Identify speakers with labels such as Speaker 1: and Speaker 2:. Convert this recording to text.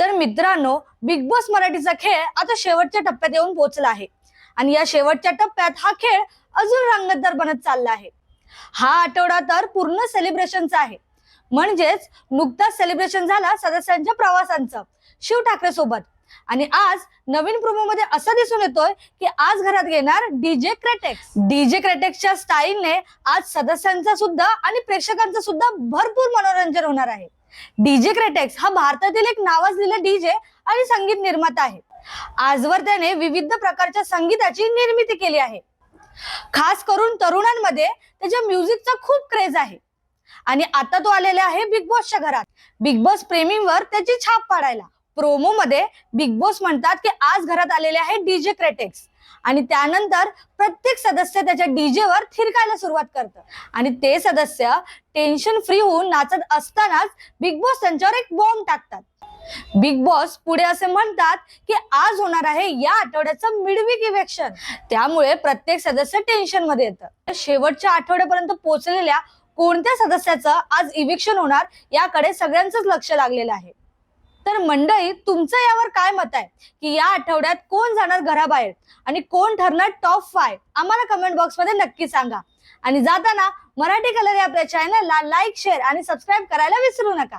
Speaker 1: तर मित्रांनो big boss मराठीचा खेळ आता शेवटच्या टप्प्यात येऊन पोहोचला आहे. आणि या शेवटच्या टप्प्यात हा खेळ अजून रंगतदार बनत चालला आहे. हा आठवडा तर पूर्ण सेलिब्रेशनचा आहे. म्हणजेच नुकताच सेलिब्रेशन झाला सदस्यांच्या प्रवासांचं. शिव ठाकरे सोबत. आणि आज नवीन प्रोमो मध्ये असं दिसून येतोय की आज घरात घेणार डीजे क्रेटेक्स डीजे क्रेटेक्सच्या स्टाईलने आज सदस्यांचा सुद्धा आणि प्रेक्षकांचा सुद्धा भरपूर मनोरंजन होणार आहे. डीजे क्रेटेक्स हा भारतातील एक नावाजलेला डीजे आणि संगीत निर्माता आहे. आजवर त्याने विविध प्रकारच्या संगीताची निर्मिती केली आहे. खास करून तरुणांमध्ये त्याच्या म्युझिकचा खूप क्रेज आहे. आणि आता तो आलेला आहे बिग बॉसच्या घरात. बिग बॉस प्रेमींवर त्याची छाप पाडायला. प्रोमो मध्ये बिग बॉस म्हणतात की आज घरात आलेले आहे डीजे क्रेटेक्स आणि त्यानंतर प्रत्येक सदस्य त्याच्या डीजे वर थिरकायला सुरुवात करतं. आणि ते सदस्य टेन्शन फ्री होऊन नाचत असतानाच बिग बॉस त्यांच्यावर एक बॉम्ब टाकतात. बिग बॉस पुढे असे म्हणतात की आज होणार आहे या आठवड्याचं मिडवीक इव्हेक्शन त्यामुळे प्रत्येक सदस्य टेन्शनमध्ये येतं. शेवटच्या आठवड्यापर्यंत पोहोचलेल्या कोणत्या सदस्याचं आज इव्हेक्शन होणार याकडे सगळ्यांचंच लक्ष लागलेलं आहे. तर मंडळी तुमचं यावर काय मत आहे? की या आठवड्यात कोण जाणार घराबाहेर? आणि कोण ठरणार टॉप फाय आम्हाला कमेंट बॉक्समध्ये नक्की सांगा. आणि जाताना मराठी कलर या आपल्या चॅनलला लाईक शेअर आणि सबस्क्राईब करायला विसरू नका.